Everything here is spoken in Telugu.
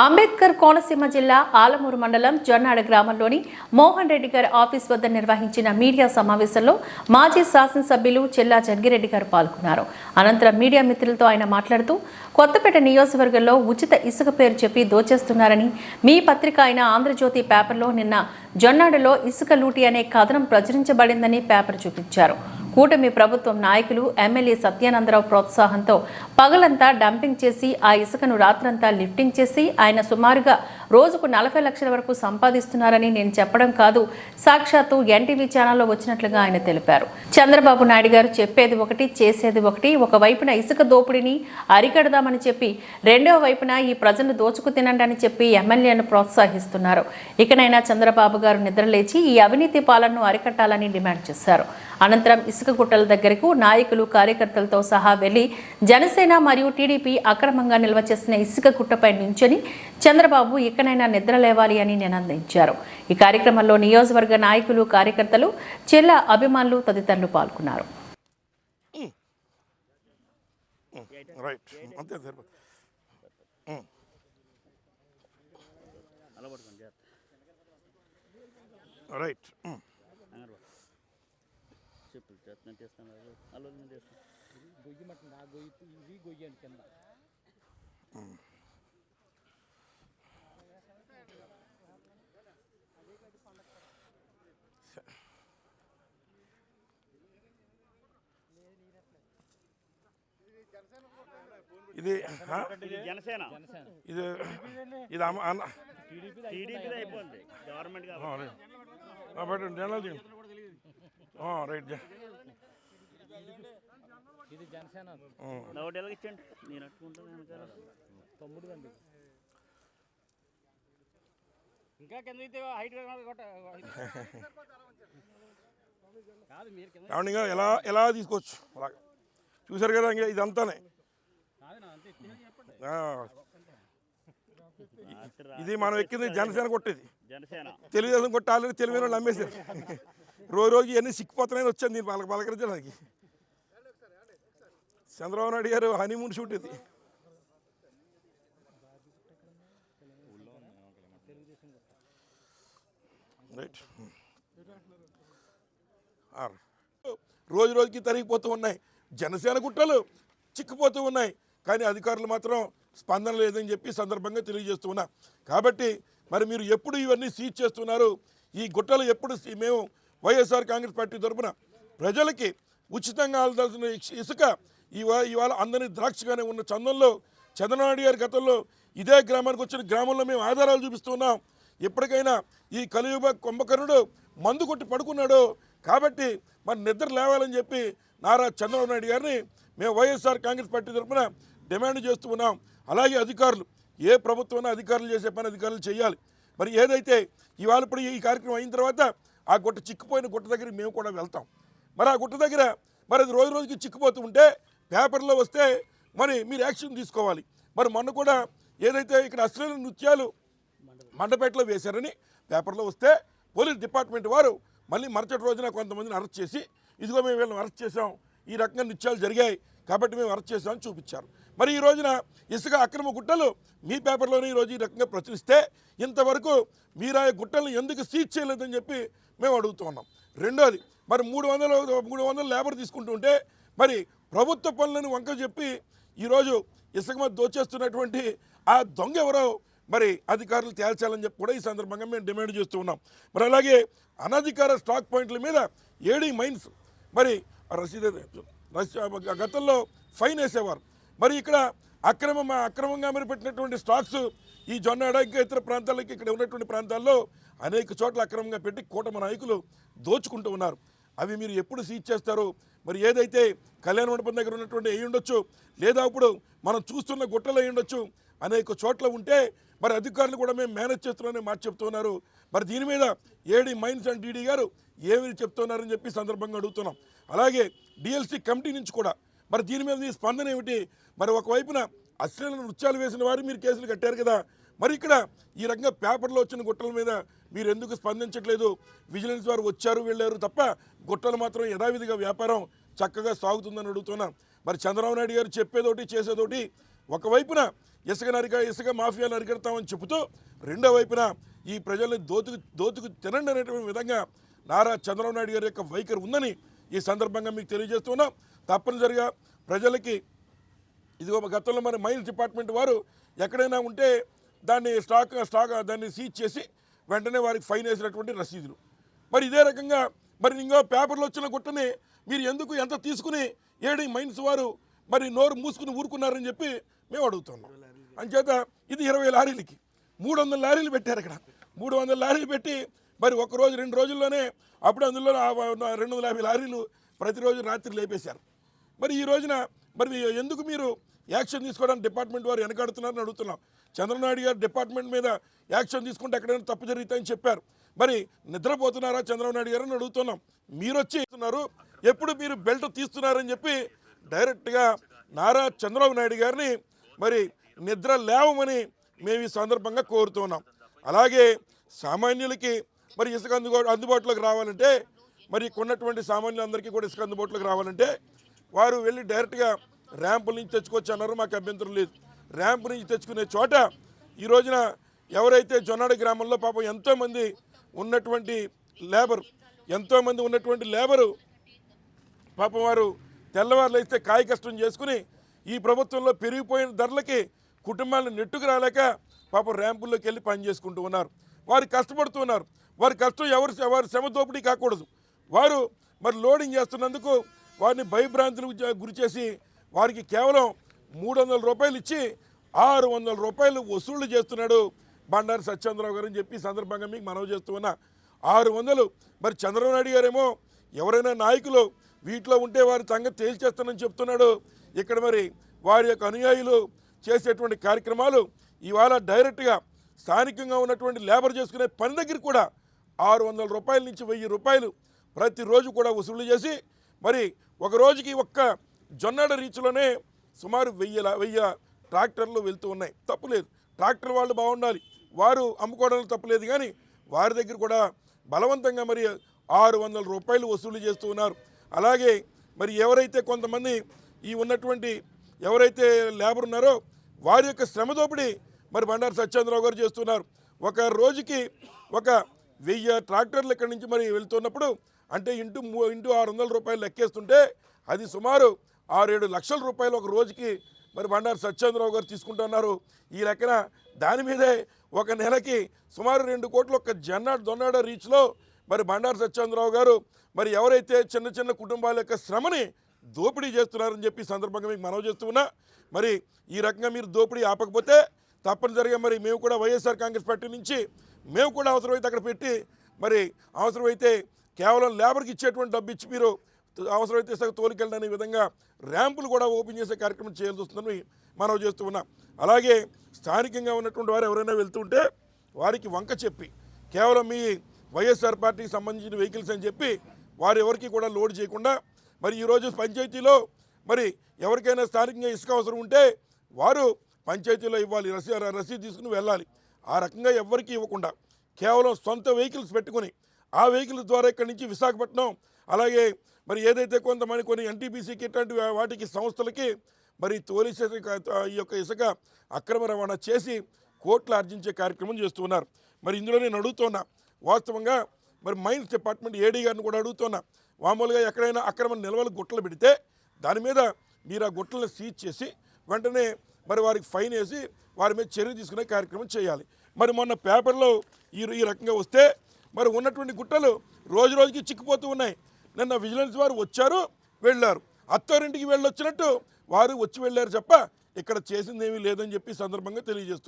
అంబేద్కర్ కోనసీమ జిల్లా ఆలమూరు మండలం జొన్నాడ గ్రామంలోని మోహన్ రెడ్డి గారి ఆఫీస్ వద్ద నిర్వహించిన మీడియా సమావేశంలో మాజీ శాసనసభ్యులు చెల్లా జగ్గిరెడ్డి గారు పాల్గొన్నారు. అనంతరం మీడియా మిత్రులతో ఆయన మాట్లాడుతూ కొత్తపేట నియోజకవర్గంలో ఉచిత ఇసుక పేరు చెప్పి దోచేస్తున్నారని మీ పత్రిక అయిన ఆంధ్రజ్యోతి పేపర్లో నిన్న జొన్నాడలో ఇసుక లూటి అనే కథనం ప్రచురించబడిందని పేపర్ చూపించారు. కూటమి ప్రభుత్వం నాయకులు ఎమ్మెల్యే సత్యానందరావు ప్రోత్సాహంతో పగలంతా డంపింగ్ చేసి ఆ ఇసుకను రాత్రంతా లిఫ్టింగ్ చేసి ఆయన సుమారుగా రోజుకు నలభై లక్షల వరకు సంపాదిస్తున్నారని నేను చెప్పడం కాదు సాక్షాత్తు ఎన్టీవీ ఛానల్లో వచ్చినట్లుగా ఆయన తెలిపారు. చంద్రబాబు నాయుడు గారు చెప్పేది ఒకటి చేసేది ఒకటి ఒక వైపున ఇసుక దోపిడీని అరికడదామని చెప్పి రెండవ వైపున ఈ ప్రజలను దోచుకు తినండి అని చెప్పి ఎమ్మెల్యేను ప్రోత్సహిస్తున్నారు. ఇకనైనా చంద్రబాబు గారు నిద్రలేచి ఈ అవినీతి పాలనను అరికట్టాలని డిమాండ్ చేశారు. అనంతరం ఇసుక గుట్టల దగ్గరకు నాయకులు కార్యకర్తలతో సహా వెళ్ళి జనసేన మరియు టీడీపీ అక్రమంగా నిల్వ చేసిన ఇసుక గుట్టపై నించొని చంద్రబాబు ఇక్కడైనా నిద్ర లేవాలి అని నినందించారు. ఈ కార్యక్రమంలో నియోజకవర్గ నాయకులు కార్యకర్తలు చెల్ల అభిమానులు తదితరులు పాల్గొన్నారు. Mm, mm, రైట్ mm, అంతే రైట్ చెప్పులు చేస్తున్నాను చేస్తాను అల్లు చేస్తాను. గొయ్యమంటుంది ఆ గొయ్యి ఇవి గొయ్యండి కింద. ఇది జనసేన. ఇది ఇది ఆ, రైట్. పెట్టండి ఇది జనసేన. ఇచ్చండి? నేను తమ్ముడు అండి. ఇంకా కింద అయితే హైట్ కాదు మీరు ఎలా ఎలా తీసుకోవచ్చు అలా చూశారు కదా ఇంకా ఇదంతానే. ఇది మనం ఎక్కింది జనసేన కొట్టేది. తెలుగుదేశం కొట్టి ఆల్రెడీ తెలివైన వాళ్ళు రోజు రోజు ఇవన్నీ సిక్కిపోతున్నాయని వచ్చాను నేను వాళ్ళకి పలకరించడానికి. చంద్రబాబు నాయుడు గారు హనీమూన్ షూట్ ఇది. రైట్ ఆర్. రోజు రోజుకి తరిగిపోతూ ఉన్నాయి. జనసేన గుట్టలు చిక్కిపోతూ ఉన్నాయి. కానీ అధికారులు మాత్రం స్పందన లేదని చెప్పి సందర్భంగా తెలియజేస్తూ ఉన్నా. కాబట్టి మరి మీరు ఎప్పుడు ఇవన్నీ సీజ్ చేస్తున్నారు? ఈ గుట్టలు ఎప్పుడు మేము వైఎస్ఆర్ కాంగ్రెస్ పార్టీ తరఫున ప్రజలకి ఉచితంగా ఆల్దాల్సిన ఇసుక ఇవా ఇవాళ అందని ద్రాక్షగానే ఉన్న చందంలో చంద్రనాయుడు గారి గతంలో ఇదే గ్రామానికి వచ్చిన గ్రామంలో మేము ఆధారాలు చూపిస్తున్నాం ఎప్పటికైనా ఈ కలియుగ కుంభకర్ణుడు మందు కొట్టి పడుకున్నాడు కాబట్టి మరి నిద్ర లేవాలని చెప్పి నారా చంద్రబాబు నాయుడు గారిని మేము వైఎస్ఆర్ కాంగ్రెస్ పార్టీ తరఫున డిమాండ్ చేస్తూ ఉన్నాం. అలాగే అధికారులు ఏ ప్రభుత్వం అధికారులు చేసే పని అధికారులు చేయాలి. మరి ఏదైతే ఇవాళ ఇప్పుడు ఈ కార్యక్రమం అయిన తర్వాత ఆ గుట్ట చిక్కుపోయిన గుట్ట దగ్గరికి మేము కూడా వెళ్తాం. మరి ఆ గుట్ట దగ్గర మరి అది రోజు రోజుకి చిక్కుపోతూ ఉంటే పేపర్లో వస్తే మరి మీరు యాక్షన్ తీసుకోవాలి. మరి మొన్న కూడా ఏదైతే ఇక్కడ అశ్లీల నృత్యాలు మండపేటలో వేశారని పేపర్లో వస్తే పోలీస్ డిపార్ట్మెంట్ వారు మళ్ళీ మరుసటి రోజున కొంతమందిని అరెస్ట్ చేసి ఇదిగో మేము వీళ్ళని అరెస్ట్ చేసాం ఈ రకంగా నిత్యాలు జరిగాయి కాబట్టి మేము అరెస్ట్ చేసామని చూపించారు. మరి ఈ రోజున ఇసుక అక్రమ గుట్టలు మీ పేపర్లోనే ఈరోజు ఈ రకంగా ప్రచురిస్తే ఇంతవరకు మీరు ఆ గుట్టలను ఎందుకు సీజ్ చేయలేదని చెప్పి మేము అడుగుతూ ఉన్నాం. రెండోది మరి మూడు వందలు మూడు వందలు లేబర్ తీసుకుంటుంటే మరి ప్రభుత్వ పనులను వంక చెప్పి ఈరోజు ఇసుక మీద దోచేస్తున్నటువంటి ఆ దొంగ ఎవరో మరి అధికారులు తేల్చాలని చెప్పి కూడా ఈ సందర్భంగా మేము డిమాండ్ చేస్తూ ఉన్నాం. మరి అలాగే అనధికార స్టాక్ పాయింట్ల మీద ఏడీ మైన్స్ మరి రసీదు గతంలో ఫైన్ వేసేవారు. మరి ఇక్కడ అక్రమ అక్రమంగా మరి పెట్టినటువంటి స్టాక్స్ ఈ జొన్నాడ ఇంకా ఇతర ప్రాంతాలకి ఇక్కడ ఉన్నటువంటి ప్రాంతాల్లో అనేక చోట్ల అక్రమంగా పెట్టి కూటమి నాయకులు దోచుకుంటూ ఉన్నారు. అవి మీరు ఎప్పుడు సీజ్ చేస్తారు? మరి ఏదైతే కళ్యాణ మండపం దగ్గర ఉన్నటువంటి అయి ఉండొచ్చు లేదా ఇప్పుడు మనం చూస్తున్న గుట్టలు అయి ఉండొచ్చు అనేక చోట్ల ఉంటే మరి అధికారులు కూడా మేము మేనేజ్ చేస్తున్నామని మాట చెప్తున్నారు. మరి దీని మీద ఏడి మైన్స్ అండ్ డీడీ గారు ఏమి చెప్తున్నారని చెప్పి సందర్భంగా అడుగుతున్నాం. అలాగే డిఎల్సీ కమిటీ నుంచి కూడా మరి దీని మీద మీ స్పందన ఏమిటి? మరి ఒకవైపున అశ్లీల నృత్యాలు వేసిన వారు మీరు కేసులు కట్టారు కదా. మరి ఇక్కడ ఈ రకంగా పేపర్లో వచ్చిన గుట్టల మీద మీరు ఎందుకు స్పందించట్లేదు? విజిలెన్స్ వారు వచ్చారు వెళ్ళారు తప్ప గుట్టలు మాత్రం యథావిధిగా వ్యాపారం చక్కగా సాగుతుందని అడుగుతున్నాం. మరి చంద్రబాబు నాయుడు గారు చెప్పేదోటి చేసేదోటి ఒకవైపున ఇసుక నరిక ఇసుక మాఫియాలు అరికెడతామని చెబుతూ రెండో వైపున ఈ ప్రజల్ని దోతుకు దోతుకు తినండి అనేటువంటి విధంగా నారా చంద్రబాబు నాయుడు గారి యొక్క వైఖరి ఉందని ఈ సందర్భంగా మీకు తెలియజేస్తున్నాం తప్పనిసరిగా ప్రజలకి ఇదిగో గతంలో మరి మైన్స్ డిపార్ట్మెంట్ వారు ఎక్కడైనా ఉంటే దాన్ని స్టాక్ స్టాక్ దాన్ని సీజ్ చేసి వెంటనే వారికి ఫైన్ వేసినటువంటి రసీదులు. మరి ఇదే రకంగా మరి ఇంకో పేపర్లు వచ్చిన గుట్టని మీరు ఎందుకు ఎంత తీసుకుని ఏడి మైన్స్ వారు మరి నోరు మూసుకుని ఊరుకున్నారని చెప్పి మేము అడుగుతున్నాం. అంచేత ఇది ఇరవై లారీలకి. మూడు వందల లారీలు పెట్టారు ఇక్కడ. మూడు వందల లారీలు పెట్టి మరి ఒక రోజు రెండు రోజుల్లోనే అప్పుడు అందులో రెండు వందల యాభై లారీలు ప్రతిరోజు రాత్రి లేపేశారు. మరి ఈ రోజున మరి ఎందుకు మీరు యాక్షన్ తీసుకోవడానికి డిపార్ట్మెంట్ వారు వెనకాడుతున్నారని అడుగుతున్నాం. చంద్రనాయుడు గారు డిపార్ట్మెంట్ మీద యాక్షన్ తీసుకుంటే ఎక్కడైనా తప్పు జరుగుతాయని చెప్పారు. మరి నిద్రపోతున్నారా చంద్రబాబు నాయుడు గారు అని అడుగుతున్నాం. మీరు వచ్చి ఇస్తున్నారు ఎప్పుడు మీరు బెల్ట్ తీస్తున్నారని చెప్పి డైరెక్ట్గా నారా చంద్రబాబు నాయుడు గారిని మరి నిద్ర లేవమని మేము ఈ సందర్భంగా కోరుతున్నాం. అలాగే సామాన్యులకి మరి ఇసుక అందుబా అందుబాటులోకి రావాలంటే మరి కొన్నటువంటి ఉన్నటువంటి సామాన్యులందరికీ కూడా ఇసుక అందుబాటులోకి రావాలంటే వారు వెళ్ళి డైరెక్ట్గా ర్యాంపుల నుంచి తెచ్చుకోవచ్చు అన్నారు. మాకు అభ్యంతరం లేదు. ర్యాంపు నుంచి తెచ్చుకునే చోట ఈ రోజున ఎవరైతే జొన్నాడ గ్రామంలో పాపం ఎంతోమంది ఉన్నటువంటి లేబర్ ఎంతోమంది ఉన్నటువంటి లేబరు పాపం వారు తెల్లవారులు అయితే కాయ కష్టం చేసుకుని ఈ ప్రభుత్వంలో పెరిగిపోయిన ధరలకి కుటుంబాలను నెట్టుకు రాలేక పాపం ర్యాంపుల్లోకి వెళ్ళి పని చేసుకుంటూ ఉన్నారు. వారు కష్టపడుతూ ఉన్నారు. వారి కష్టం ఎవరు వారి శ్రమ దోపిడీ కాకూడదు. వారు మరి లోడింగ్ చేస్తున్నందుకు వారిని భయభ్రాంతులకు గురి చేసి వారికి కేవలం మూడు వందల రూపాయలు ఇచ్చి ఆరు వందల రూపాయలు వసూళ్ళు చేస్తున్నాడు బండారు సత్యేంద్రరావు గారు అని చెప్పి సందర్భంగా మీకు మనవి చేస్తూ ఉన్నా. ఆరు వందలు మరి చంద్రబాబు నాయుడు గారేమో ఎవరైనా నాయకులు వీటిలో ఉంటే వారి సంగతి తేల్చేస్తానని చెప్తున్నాడు. ఇక్కడ మరి వారి యొక్క అనుయాయులు చేసేటువంటి కార్యక్రమాలు ఇవాళ డైరెక్ట్గా స్థానికంగా ఉన్నటువంటి లేబర్ చేసుకునే పని దగ్గర కూడా ఆరు వందల రూపాయల నుంచి వెయ్యి రూపాయలు ప్రతిరోజు కూడా వసూలు చేసి మరి ఒక రోజుకి ఒక్క జొన్నడ రీచ్లోనే సుమారు వెయ్యి వెయ్యి ట్రాక్టర్లు వెళ్తూ ఉన్నాయి. తప్పులేదు ట్రాక్టర్ వాళ్ళు బాగుండాలి. వారు అమ్ముకోవడంలో తప్పులేదు కానీ వారి దగ్గర కూడా బలవంతంగా మరి ఆరు వందల రూపాయలు వసూలు చేస్తూ ఉన్నారు. అలాగే మరి ఎవరైతే కొంతమంది ఈ ఉన్నటువంటి ఎవరైతే లేబర్ ఉన్నారో వారి యొక్క శ్రమ దోపిడీ మరి బండారు సత్యేంద్రరావు గారు చేస్తున్నారు. ఒక రోజుకి ఒక వెయ్యి ట్రాక్టర్లు ఇక్కడి నుంచి మరి వెళ్తున్నప్పుడు అంటే ఇంటూ మూ- ఇంటూ ఆరు వందల రూపాయలు లెక్కేస్తుంటే అది సుమారు ఆరేడు లక్షల రూపాయలు ఒక రోజుకి మరి బండారు సత్యేంద్రరావు గారు తీసుకుంటున్నారు. ఈ లెక్కన దాని మీదే ఒక నెలకి సుమారు రెండు కోట్లు ఒక జన్నాడు దొన్నాడ రీచ్లో మరి బండారు సత్యేంద్రరావు గారు మరి ఎవరైతే చిన్న చిన్న కుటుంబాల యొక్క శ్రమని దోపిడీ చేస్తున్నారని చెప్పి సందర్భంగా మీకు మనవి చేస్తూ ఉన్నా మరి ఈ రకంగా మీరు దోపిడీ ఆపకపోతే తప్పనిసరిగా మరి మేము కూడా వైఎస్ఆర్ కాంగ్రెస్ పార్టీ నుంచి మేము కూడా అవసరమైతే అక్కడ పెట్టి మరి అవసరమైతే కేవలం లేబర్కి ఇచ్చేటువంటి డబ్బు ఇచ్చి మీరు అవసరమైతే సగం తోలికెళ్ళని విధంగా ర్యాంపులు కూడా ఓపెన్ చేసే కార్యక్రమం చేయాల్సి వస్తుందని మనవి చేస్తూ ఉన్నాం. అలాగే స్థానికంగా ఉన్నటువంటి వారు ఎవరైనా వెళ్తుంటే వారికి వంక చెప్పి కేవలం మీ వైఎస్ఆర్ పార్టీకి సంబంధించిన వెహికల్స్ అని చెప్పి వారు ఎవరికి కూడా లోడ్ చేయకుండా మరి ఈరోజు పంచాయతీలో మరి ఎవరికైనా స్థానికంగా ఇసుక అవసరం ఉంటే వారు పంచాయతీలో ఇవ్వాలి రసీ రసీదు తీసుకుని వెళ్ళాలి. ఆ రకంగా ఎవరికి ఇవ్వకుండా కేవలం సొంత వెహికల్స్ పెట్టుకుని ఆ వెహికల్స్ ద్వారా ఇక్కడి నుంచి విశాఖపట్నం అలాగే మరి ఏదైతే కొంతమంది కొన్ని ఎన్టీపీసీకి ఇట్లాంటి వాటికి సంస్థలకి మరి తోలిసే ఈ యొక్క ఇసుక అక్రమ రవాణా చేసి కోట్లు ఆర్జించే కార్యక్రమం చేస్తున్నారు మరి ఇందులో నేను అడుగుతున్నా వాస్తవంగా మరి మైన్స్ డిపార్ట్మెంట్ ఏడీ గారిని కూడా అడుగుతున్నా మామూలుగా ఎక్కడైనా అక్రమ నిల్వలు గుట్టలు పెడితే దాని మీద మీరు ఆ గుట్టలను సీజ్ చేసి వెంటనే మరి వారికి ఫైన్ వేసి వారి మీద చర్య తీసుకునే కార్యక్రమం చేయాలి. మరి మొన్న పేపర్లో ఈ ఈ రకంగా వస్తే మరి ఉన్నటువంటి గుట్టలు రోజు రోజుకి చిక్కిపోతూ ఉన్నాయి. నిన్న విజిలెన్స్ వారు వచ్చారు వెళ్ళారు. అత్తారింటికి వెళ్ళొచ్చినట్టు వారు వచ్చి వెళ్ళారు తప్ప ఇక్కడ చేసింది ఏమీ లేదని చెప్పి సందర్భంగా తెలియజేస్తున్నారు